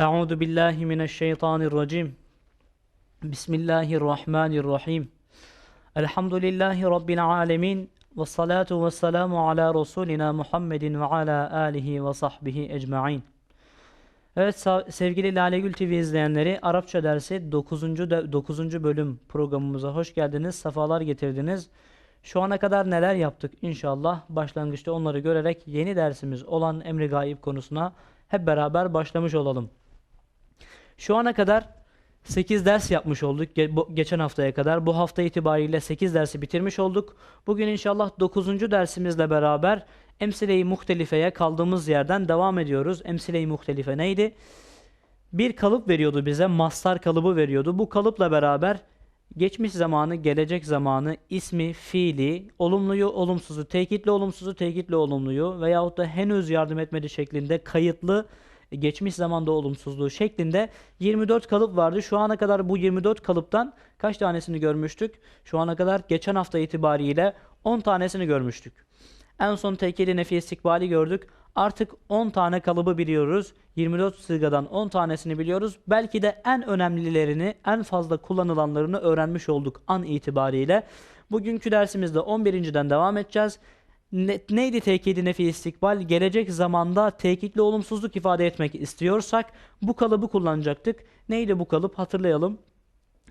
Euzu billahi mineşşeytanirracim. Bismillahirrahmanirrahim. Elhamdülillahi rabbil alamin ve salatu vesselamu ala rasulina Muhammedin ve ala alihi ve sahbihi ecmaîn. Evet sevgili Lale Gül TV izleyenleri Arapça dersi 9. De, 9. bölüm programımıza hoş geldiniz. Sefalar getirdiniz. Şu ana kadar neler yaptık inşallah başlangıçta onları görerek yeni dersimiz olan emri gaib konusuna hep beraber başlamış olalım. Şu ana kadar 8 ders yapmış olduk ge- bu- geçen haftaya kadar. Bu hafta itibariyle 8 dersi bitirmiş olduk. Bugün inşallah 9. dersimizle beraber Emsile-i Muhtelife'ye kaldığımız yerden devam ediyoruz. Emsile-i Muhtelife neydi? Bir kalıp veriyordu bize, mastar kalıbı veriyordu. Bu kalıpla beraber geçmiş zamanı, gelecek zamanı, ismi, fiili, olumluyu, olumsuzu, tekitli olumsuzu, tekitli olumluyu veyahut da henüz yardım etmedi şeklinde kayıtlı geçmiş zamanda olumsuzluğu şeklinde 24 kalıp vardı. Şu ana kadar bu 24 kalıptan kaç tanesini görmüştük? Şu ana kadar geçen hafta itibariyle 10 tanesini görmüştük. En son tekili nefi istikbali gördük. Artık 10 tane kalıbı biliyoruz. 24 sırgadan 10 tanesini biliyoruz. Belki de en önemlilerini, en fazla kullanılanlarını öğrenmiş olduk an itibariyle. Bugünkü dersimizde 11.den devam edeceğiz. Ne- neydi tekidi nefi istikbal? Gelecek zamanda tekitli olumsuzluk ifade etmek istiyorsak bu kalıbı kullanacaktık. Neydi bu kalıp? Hatırlayalım.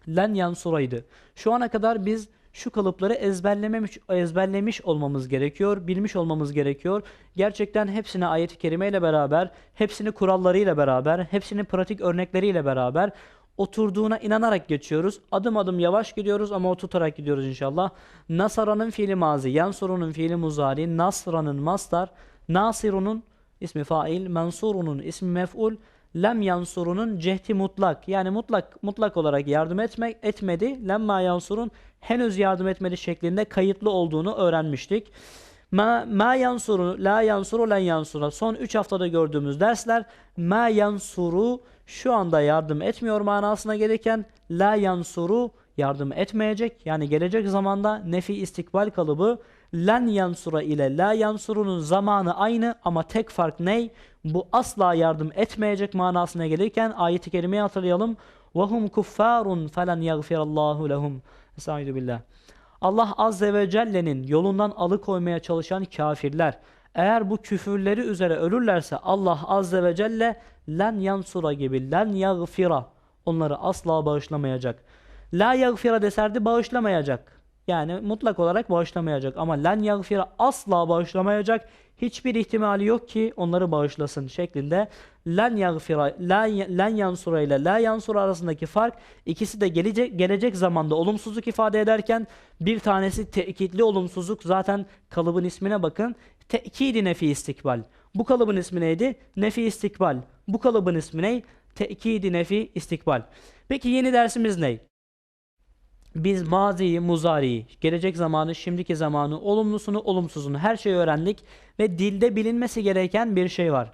Len yansuraydı. Şu ana kadar biz şu kalıpları ezberlememiş, ezberlemiş olmamız gerekiyor, bilmiş olmamız gerekiyor. Gerçekten hepsini ayet-i kerime ile beraber, hepsini kurallarıyla beraber, hepsini pratik örnekleriyle beraber oturduğuna inanarak geçiyoruz. Adım adım yavaş gidiyoruz ama oturtarak gidiyoruz inşallah. Nasara'nın fiili mazi, yansurunun fiili muzari, nasra'nın mastar, nasirunun ismi fail, mansurunun ismi mef'ul, lem yansurunun cehdi mutlak. Yani mutlak mutlak olarak yardım etmek etmedi. Lemma yansurun henüz yardım etmedi şeklinde kayıtlı olduğunu öğrenmiştik. Ma, ma yansuru, la yansuru, len yansura. Son 3 haftada gördüğümüz dersler ma yansuru şu anda yardım etmiyor manasına gelirken la yansuru yardım etmeyecek. Yani gelecek zamanda nefi istikbal kalıbı len yansura ile la yansurunun zamanı aynı ama tek fark ney? Bu asla yardım etmeyecek manasına gelirken ayet-i kerimeyi hatırlayalım. وَهُمْ كُفَّارٌ فَلَنْ يَغْفِرَ اللّٰهُ لَهُمْ Estaizu billah. Allah Azze ve Celle'nin yolundan alıkoymaya çalışan kafirler eğer bu küfürleri üzere ölürlerse Allah Azze ve Celle len yansura gibi len yagfira onları asla bağışlamayacak. La yagfira deserdi bağışlamayacak. Yani mutlak olarak bağışlamayacak ama len yagfira asla bağışlamayacak. Hiçbir ihtimali yok ki onları bağışlasın şeklinde len yagfira la len yansura ile la yansura arasındaki fark ikisi de gelecek gelecek zamanda olumsuzluk ifade ederken bir tanesi tekitli olumsuzluk zaten kalıbın ismine bakın. Tekidi nefi istikbal. Bu kalıbın ismi neydi? Nefi istikbal. Bu kalıbın ismi ne? Tekidi nefi istikbal. Peki yeni dersimiz ne? Biz maziyi, muzariyi, gelecek zamanı, şimdiki zamanı, olumlusunu, olumsuzunu her şeyi öğrendik ve dilde bilinmesi gereken bir şey var.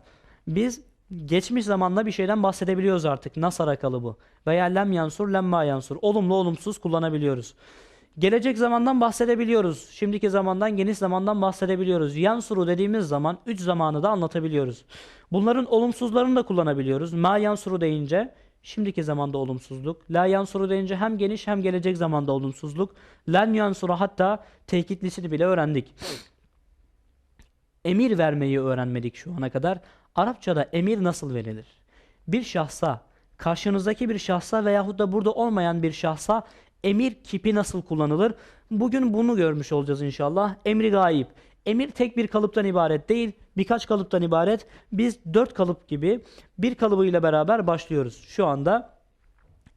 Biz geçmiş zamanda bir şeyden bahsedebiliyoruz artık. Nasara kalıbı veya lem yansur, lemma yansur. Olumlu, olumsuz kullanabiliyoruz. Gelecek zamandan bahsedebiliyoruz. Şimdiki zamandan, geniş zamandan bahsedebiliyoruz. Yansuru dediğimiz zaman üç zamanı da anlatabiliyoruz. Bunların olumsuzlarını da kullanabiliyoruz. Ma yansuru deyince şimdiki zamanda olumsuzluk. La yansuru deyince hem geniş hem gelecek zamanda olumsuzluk. Len yansuru hatta tekitlisini bile öğrendik. Emir vermeyi öğrenmedik şu ana kadar. Arapçada emir nasıl verilir? Bir şahsa, karşınızdaki bir şahsa veyahut da burada olmayan bir şahsa emir kipi nasıl kullanılır? Bugün bunu görmüş olacağız inşallah. Emri gayip. Emir tek bir kalıptan ibaret değil, birkaç kalıptan ibaret. Biz dört kalıp gibi bir kalıbıyla beraber başlıyoruz şu anda.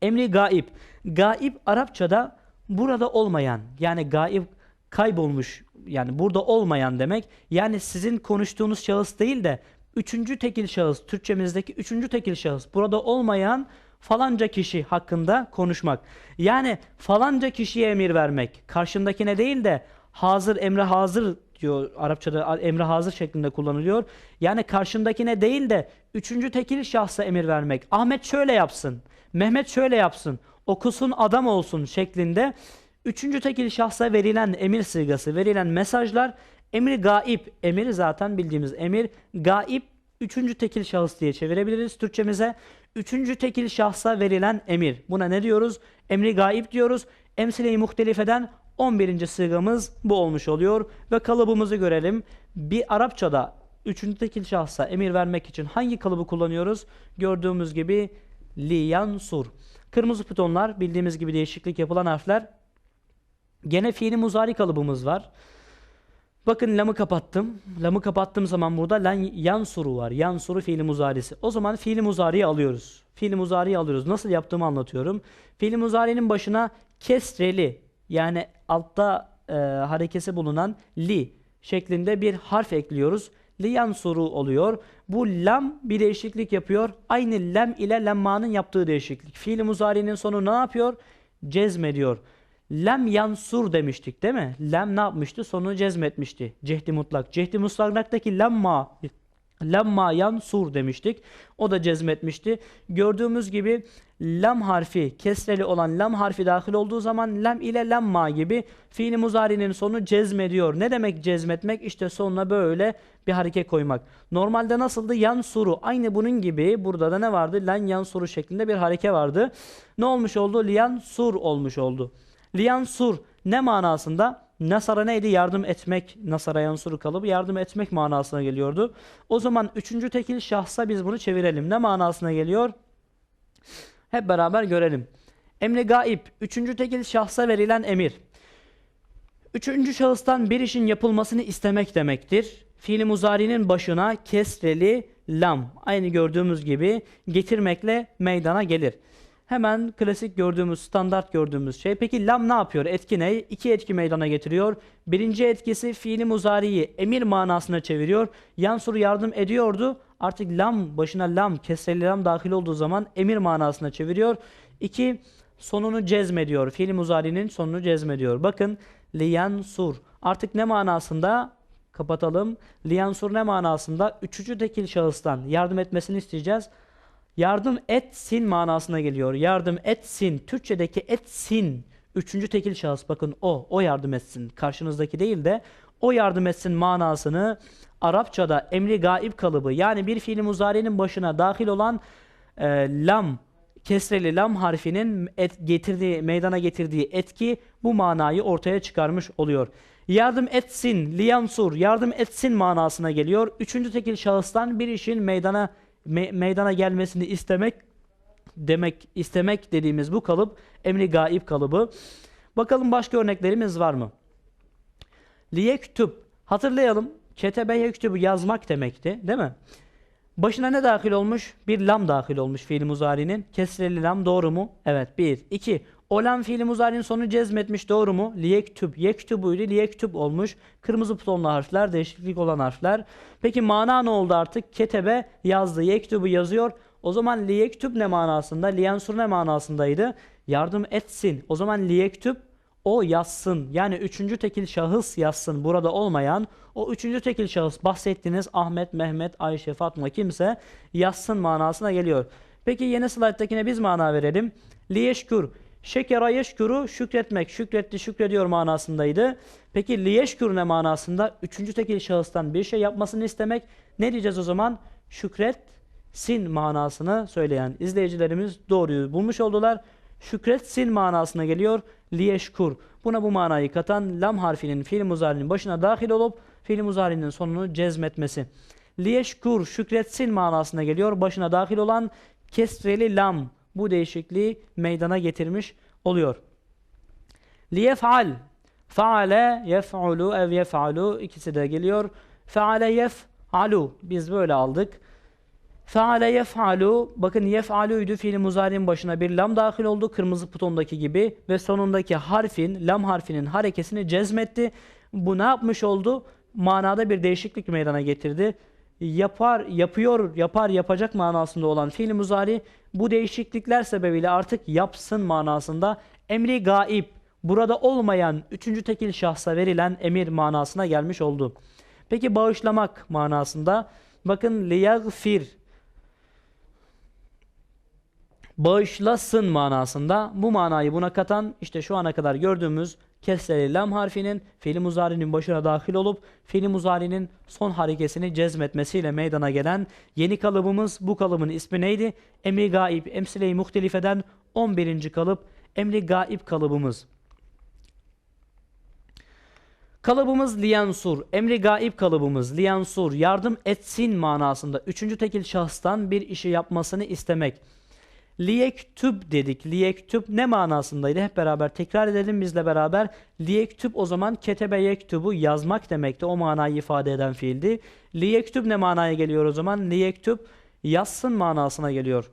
Emri gaib. Gaib Arapçada burada olmayan yani gaib kaybolmuş yani burada olmayan demek. Yani sizin konuştuğunuz şahıs değil de üçüncü tekil şahıs Türkçemizdeki üçüncü tekil şahıs burada olmayan falanca kişi hakkında konuşmak. Yani falanca kişiye emir vermek. Karşındakine değil de hazır emre hazır diyor Arapçada emre hazır şeklinde kullanılıyor. Yani karşındakine değil de üçüncü tekil şahsa emir vermek. Ahmet şöyle yapsın. Mehmet şöyle yapsın. Okusun adam olsun şeklinde üçüncü tekil şahsa verilen emir sigası, verilen mesajlar emir gaib. Emir zaten bildiğimiz emir gaib üçüncü tekil şahıs diye çevirebiliriz Türkçemize. Üçüncü tekil şahsa verilen emir. Buna ne diyoruz? Emri gaib diyoruz. Emsile-i muhtelifeden 11. sığamız bu olmuş oluyor. Ve kalıbımızı görelim. Bir Arapçada üçüncü tekil şahsa emir vermek için hangi kalıbı kullanıyoruz? Gördüğümüz gibi liyan sur. Kırmızı butonlar bildiğimiz gibi değişiklik yapılan harfler. Gene fiili muzari kalıbımız var. Bakın lamı kapattım. Lamı kapattığım zaman burada lan yan suru var. Yan suru fiili muzarisi. O zaman fiili muzariyi alıyoruz. Fiili muzariyi alıyoruz. Nasıl yaptığımı anlatıyorum. Fiili muzarinin başına kesreli yani altta e, harekesi bulunan li şeklinde bir harf ekliyoruz. Li yan suru oluyor. Bu lam bir değişiklik yapıyor. Aynı lem ile lemmanın yaptığı değişiklik. Fiili muzarinin sonu ne yapıyor? Cezmediyor. Lem yansur demiştik değil mi? Lem ne yapmıştı? Sonunu cezmetmişti. Cehdi mutlak. Cehdi mutlaktaki lemma lemma yansur demiştik. O da cezmetmişti. Gördüğümüz gibi lam harfi kesreli olan lam harfi dahil olduğu zaman lem ile lemma gibi fiili muzarinin sonu cezmediyor. Ne demek cezmetmek? İşte sonuna böyle bir hareket koymak. Normalde nasıldı? Yansuru. Aynı bunun gibi burada da ne vardı? Len yansuru şeklinde bir hareket vardı. Ne olmuş oldu? Liyan sur olmuş oldu. Liyansur ne manasında? Nasara neydi? Yardım etmek. Nasara yansuru kalıbı yardım etmek manasına geliyordu. O zaman üçüncü tekil şahsa biz bunu çevirelim. Ne manasına geliyor? Hep beraber görelim. Emri gaib. Üçüncü tekil şahsa verilen emir. Üçüncü şahıstan bir işin yapılmasını istemek demektir. Fiili muzarinin başına kesreli lam. Aynı gördüğümüz gibi getirmekle meydana gelir. Hemen klasik gördüğümüz, standart gördüğümüz şey. Peki lam ne yapıyor? Etki ne? İki etki meydana getiriyor. Birinci etkisi fiili muzariyi emir manasına çeviriyor. Yansur yardım ediyordu. Artık lam başına lam, kesreli lam dahil olduğu zaman emir manasına çeviriyor. İki, sonunu cezmediyor. Fiili muzarinin sonunu cezmediyor. Bakın liyansur. Artık ne manasında? Kapatalım. Liyansur ne manasında? Üçüncü tekil şahıstan yardım etmesini isteyeceğiz. Yardım etsin manasına geliyor. Yardım etsin. Türkçedeki etsin. Üçüncü tekil şahıs bakın o. O yardım etsin. Karşınızdaki değil de o yardım etsin manasını Arapçada emri gaib kalıbı yani bir fiili muzari'nin başına dahil olan e, lam kesreli lam harfinin et, getirdiği meydana getirdiği etki bu manayı ortaya çıkarmış oluyor. Yardım etsin, liyansur, yardım etsin manasına geliyor. Üçüncü tekil şahıstan bir işin meydana me- meydana gelmesini istemek demek istemek dediğimiz bu kalıp emri gaib kalıbı. Bakalım başka örneklerimiz var mı? Liyektüb hatırlayalım. Ketebe yektübü yazmak demekti, değil mi? Başına ne dahil olmuş? Bir lam dahil olmuş fiil muzari'nin. Kesreli lam doğru mu? Evet. Bir. iki. O lam fiil muzari'nin sonu cezmetmiş doğru mu? Liyektüb. Yektübüydü. Liyektüb olmuş. Kırmızı butonlu harfler. Değişiklik olan harfler. Peki mana ne oldu artık? Ketebe yazdı. Yektübü yazıyor. O zaman liyektüb ne manasında? Liyansur ne manasındaydı? Yardım etsin. O zaman liyektüb o yazsın. Yani üçüncü tekil şahıs yazsın. Burada olmayan o üçüncü tekil şahıs bahsettiğiniz Ahmet, Mehmet, Ayşe, Fatma kimse yazsın manasına geliyor. Peki yeni slayttakine biz mana verelim. Liyeşkur. Şekera yeşkuru şükretmek. Şükretti, şükrediyor manasındaydı. Peki liyeşkur ne manasında? Üçüncü tekil şahıstan bir şey yapmasını istemek. Ne diyeceğiz o zaman? Şükret sin manasını söyleyen izleyicilerimiz doğruyu bulmuş oldular. Şükretsin manasına geliyor. Liyeşkur. Buna bu manayı katan lam harfinin fiil muzarinin başına dahil olup fiil muzarinin sonunu cezmetmesi. Liyeşkur şükretsin manasına geliyor. Başına dahil olan kesreli lam bu değişikliği meydana getirmiş oluyor. Liyef'al faale yef'ulu ev yef'alu ikisi de geliyor. Faale yef'alu biz böyle aldık. Faale yef'alu bakın yef'aluydu fiil muzari'nin başına bir lam dahil oldu kırmızı butondaki gibi ve sonundaki harfin lam harfinin harekesini cezmetti. Bu ne yapmış oldu? Manada bir değişiklik meydana getirdi. Yapar, yapıyor, yapar, yapacak manasında olan fiil muzari bu değişiklikler sebebiyle artık yapsın manasında emri gaib burada olmayan üçüncü tekil şahsa verilen emir manasına gelmiş oldu. Peki bağışlamak manasında bakın liyagfir bağışlasın manasında bu manayı buna katan işte şu ana kadar gördüğümüz kesreli lam harfinin fiil muzarinin başına dahil olup fiil muzarinin son harekesini cezmetmesiyle meydana gelen yeni kalıbımız bu kalıbın ismi neydi? Emri gaib, emsile-i muhtelifeden 11. kalıp emri gaib kalıbımız. Kalıbımız liyansur, emri gaib kalıbımız liyansur, yardım etsin manasında. Üçüncü tekil şahıstan bir işi yapmasını istemek. Liyektüb dedik. Liyektüb ne manasındaydı? Hep beraber tekrar edelim bizle beraber. Liyektüb o zaman ketebe yektubu yazmak demekti. O manayı ifade eden fiildi. Liyektüb ne manaya geliyor o zaman? Liyektüb yazsın manasına geliyor.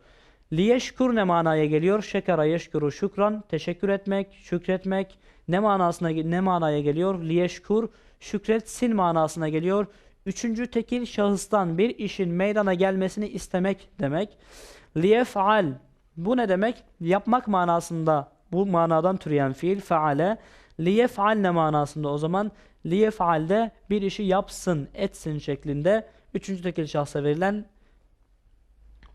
Liyeşkur ne manaya geliyor? Şekera yeşkuru şükran, teşekkür etmek, şükretmek. Ne manasına ne manaya geliyor? Liyeşkur şükretsin manasına geliyor. Üçüncü tekil şahıstan bir işin meydana gelmesini istemek demek. Liyef'al bu ne demek? Yapmak manasında bu manadan türeyen fiil faale. Liyef'al ne manasında o zaman? Liyef'al de bir işi yapsın, etsin şeklinde üçüncü tekil şahsa verilen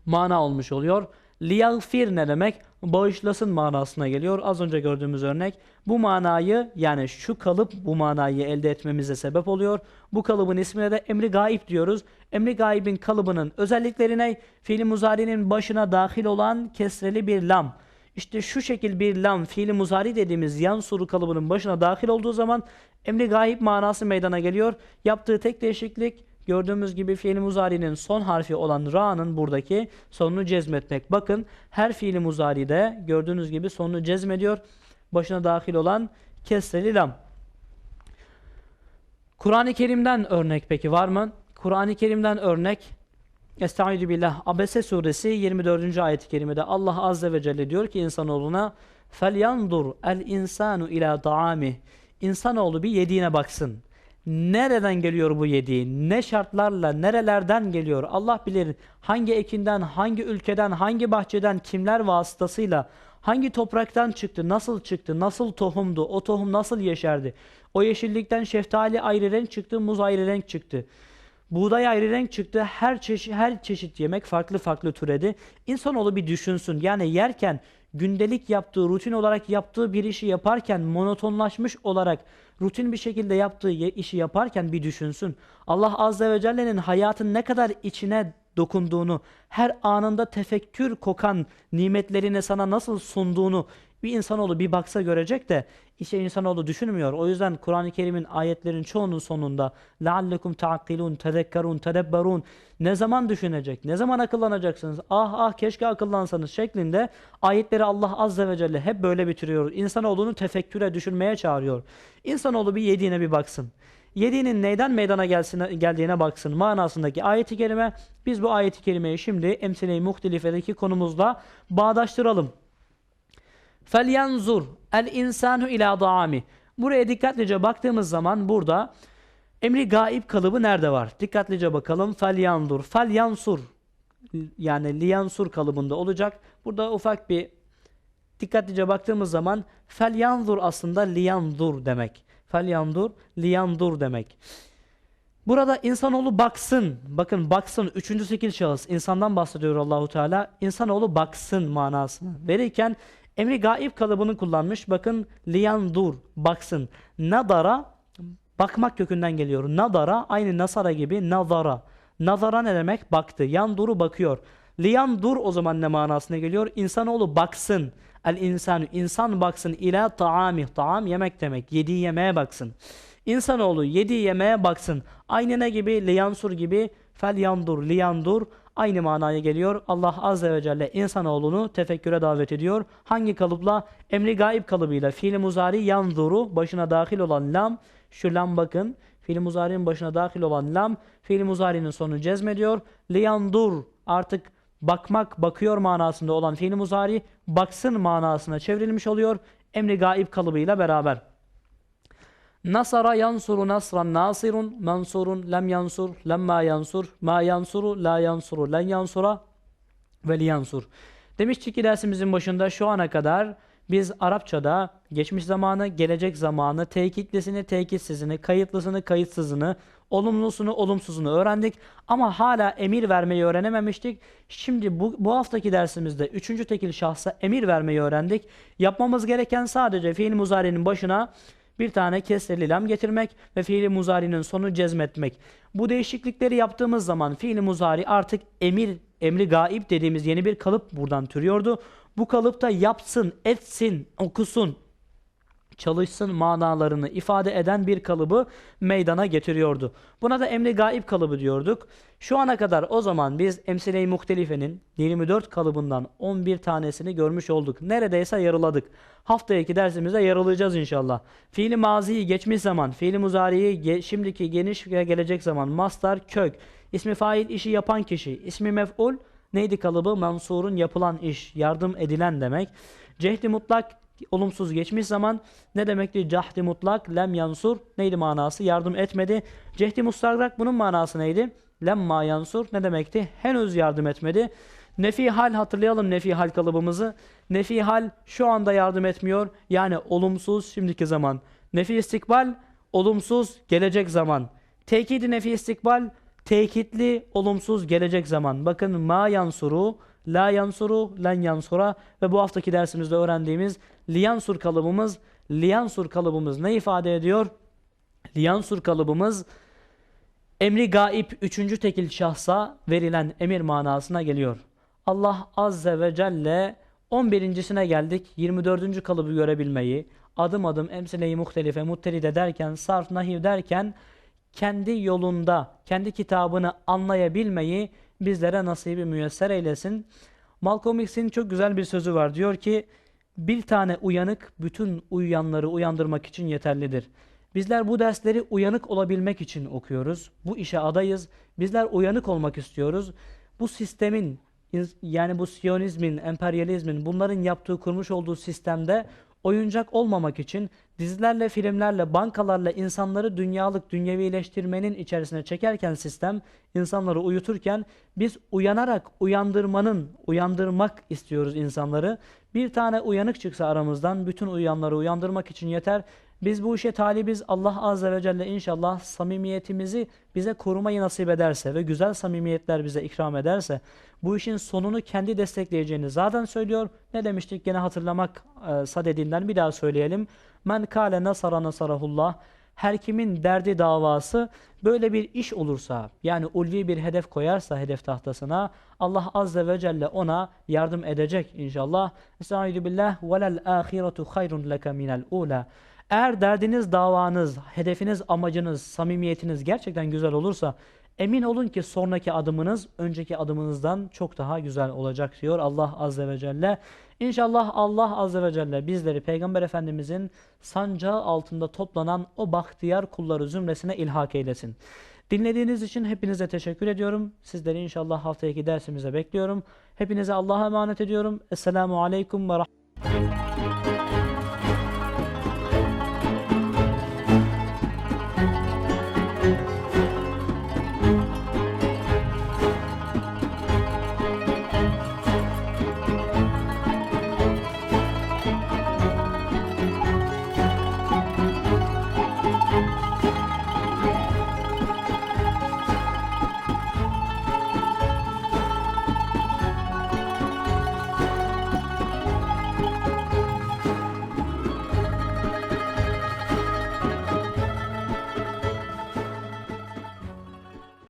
mana olmuş oluyor. Liyagfir ne demek? Bağışlasın manasına geliyor. Az önce gördüğümüz örnek. Bu manayı yani şu kalıp bu manayı elde etmemize sebep oluyor. Bu kalıbın ismine de emri gaib diyoruz. Emri gaibin kalıbının özelliklerine fiili muzarinin başına dahil olan kesreli bir lam. İşte şu şekil bir lam fiili muzari dediğimiz yan suru kalıbının başına dahil olduğu zaman emri gaib manası meydana geliyor. Yaptığı tek değişiklik Gördüğümüz gibi fiil muzari'nin son harfi olan ra'nın buradaki sonunu cezmetmek. Bakın her fiil muzari'de gördüğünüz gibi sonunu cezmediyor. Başına dahil olan kesreli lam. Kur'an-ı Kerim'den örnek peki var mı? Kur'an-ı Kerim'den örnek Estaizu billah Abese suresi 24. ayet-i kerimede Allah azze ve celle diyor ki insanoğluna felyandur el insanu ila taami İnsanoğlu bir yediğine baksın. Nereden geliyor bu yediği? Ne şartlarla, nerelerden geliyor? Allah bilir hangi ekinden, hangi ülkeden, hangi bahçeden, kimler vasıtasıyla, hangi topraktan çıktı, nasıl çıktı, nasıl tohumdu, o tohum nasıl yeşerdi? O yeşillikten şeftali ayrı renk çıktı, muz ayrı renk çıktı. Buğday ayrı renk çıktı. Her çeşit her çeşit yemek farklı farklı türedi. İnsanoğlu bir düşünsün. Yani yerken gündelik yaptığı, rutin olarak yaptığı bir işi yaparken monotonlaşmış olarak rutin bir şekilde yaptığı işi yaparken bir düşünsün. Allah Azze ve Celle'nin hayatın ne kadar içine dokunduğunu, her anında tefekkür kokan nimetlerini sana nasıl sunduğunu bir insanoğlu bir baksa görecek de işte insanoğlu düşünmüyor. O yüzden Kur'an-ı Kerim'in ayetlerin çoğunun sonunda لَعَلَّكُمْ تَعْقِلُونَ تَذَكَّرُونَ تَدَبَّرُونَ Ne zaman düşünecek? Ne zaman akıllanacaksınız? Ah ah keşke akıllansanız şeklinde ayetleri Allah Azze ve Celle hep böyle bitiriyor. İnsanoğlunu tefekküre düşürmeye çağırıyor. İnsanoğlu bir yediğine bir baksın. Yediğinin neyden meydana gelsin, geldiğine baksın manasındaki ayeti kerime. Biz bu ayeti kerimeyi şimdi emsile-i muhtelifedeki konumuzla bağdaştıralım. El insanu ila daami. Buraya dikkatlice baktığımız zaman burada emri gaib kalıbı nerede var? Dikkatlice bakalım. Felyandur. Felyansur yani liyansur kalıbında olacak. Burada ufak bir dikkatlice baktığımız zaman felyandur aslında liyandur demek. Felyandur, liyandur demek. Burada insanoğlu baksın. Bakın baksın. Üçüncü sekil şahıs. insandan bahsediyor Allahu Teala. İnsanoğlu baksın manasını verirken Emri gaib kalıbını kullanmış. Bakın liyandur baksın. Nadara bakmak kökünden geliyor. Nadara aynı nasara gibi nazara. Nazara ne demek? Baktı. Yanduru bakıyor. Liyandur o zaman ne manasına geliyor? İnsanoğlu baksın. El insanı insan baksın ila taami. Taam yemek demek. Yediği yemeğe baksın. İnsanoğlu yediği yemeğe baksın. Aynı ne gibi? Liyansur gibi. Fel yandur, liyandur aynı manaya geliyor. Allah Azze ve Celle insanoğlunu tefekküre davet ediyor. Hangi kalıpla? Emri gaib kalıbıyla. Fiil muzari yanzuru başına dahil olan lam. Şu lam bakın. Fiil muzarinin başına dahil olan lam. Fiil muzarinin sonunu cezmediyor. Liyandur artık bakmak, bakıyor manasında olan fiil muzari baksın manasına çevrilmiş oluyor. Emri gaib kalıbıyla beraber. Nasara yansuru nasran nasirun mansurun lem yansur lemma yansur ma yansuru la yansuru len yansura ve yansur. Demiştik ki dersimizin başında şu ana kadar biz Arapçada geçmiş zamanı, gelecek zamanı, tekitlisini, tekitsizini, kayıtlısını, kayıtsızını, olumlusunu, olumsuzunu öğrendik. Ama hala emir vermeyi öğrenememiştik. Şimdi bu, bu haftaki dersimizde üçüncü tekil şahsa emir vermeyi öğrendik. Yapmamız gereken sadece fiil muzari'nin başına bir tane kesreli lam getirmek ve fiili muzari'nin sonu cezmetmek. Bu değişiklikleri yaptığımız zaman fiili muzari artık emir, emri gaib dediğimiz yeni bir kalıp buradan türüyordu. Bu kalıpta yapsın, etsin, okusun, çalışsın manalarını ifade eden bir kalıbı meydana getiriyordu. Buna da emri gaib kalıbı diyorduk. Şu ana kadar o zaman biz emsile-i muhtelifenin 24 kalıbından 11 tanesini görmüş olduk. Neredeyse yarıladık. Haftaki dersimizde yarılayacağız inşallah. Fiili maziyi geçmiş zaman, fiili muzariyi ge- şimdiki geniş ve gelecek zaman, mastar kök, ismi fail işi yapan kişi, ismi mef'ul neydi kalıbı? Mansurun yapılan iş, yardım edilen demek. Cehdi mutlak olumsuz geçmiş zaman ne demekti? Cahdi mutlak lem yansur neydi manası? Yardım etmedi. Cehdi mustagrak bunun manası neydi? Lemma yansur ne demekti? Henüz yardım etmedi. Nefi hal hatırlayalım nefi hal kalıbımızı. Nefi hal şu anda yardım etmiyor. Yani olumsuz şimdiki zaman. Nefi istikbal olumsuz gelecek zaman. Tekidi nefi istikbal tekitli olumsuz gelecek zaman. Bakın ma yansuru, la yansuru, len yansura ve bu haftaki dersimizde öğrendiğimiz liyansur kalıbımız, liyansur kalıbımız ne ifade ediyor? Liyansur kalıbımız emri gaib üçüncü tekil şahsa verilen emir manasına geliyor. Allah azze ve celle 11.sine geldik. 24. kalıbı görebilmeyi, adım adım emsile-i muhtelife, mutteride derken, sarf, nahiv derken kendi yolunda, kendi kitabını anlayabilmeyi bizlere nasibi müyesser eylesin. Malcolm X'in çok güzel bir sözü var. Diyor ki, bir tane uyanık bütün uyuyanları uyandırmak için yeterlidir. Bizler bu dersleri uyanık olabilmek için okuyoruz. Bu işe adayız. Bizler uyanık olmak istiyoruz. Bu sistemin yani bu Siyonizmin, emperyalizmin bunların yaptığı kurmuş olduğu sistemde oyuncak olmamak için dizilerle, filmlerle, bankalarla insanları dünyalık, dünyevileştirmenin içerisine çekerken sistem, insanları uyuturken biz uyanarak uyandırmanın, uyandırmak istiyoruz insanları. Bir tane uyanık çıksa aramızdan bütün uyuyanları uyandırmak için yeter. Biz bu işe talibiz. Allah Azze ve Celle inşallah samimiyetimizi bize korumayı nasip ederse ve güzel samimiyetler bize ikram ederse bu işin sonunu kendi destekleyeceğini zaten söylüyor. Ne demiştik gene hatırlamak e, sadedinden bir daha söyleyelim. Men kâle nasara nasarahullah. Her kimin derdi davası böyle bir iş olursa yani ulvi bir hedef koyarsa hedef tahtasına Allah Azze ve Celle ona yardım edecek inşallah. Estaizu billah velel ahiretu hayrun leke minel ula. Eğer derdiniz, davanız, hedefiniz, amacınız, samimiyetiniz gerçekten güzel olursa emin olun ki sonraki adımınız önceki adımınızdan çok daha güzel olacak diyor Allah Azze ve Celle. İnşallah Allah Azze ve Celle bizleri Peygamber Efendimizin sancağı altında toplanan o bahtiyar kulları zümresine ilhak eylesin. Dinlediğiniz için hepinize teşekkür ediyorum. Sizleri inşallah haftaki dersimize bekliyorum. Hepinize Allah'a emanet ediyorum. Esselamu Aleyküm ve Rahmetullah.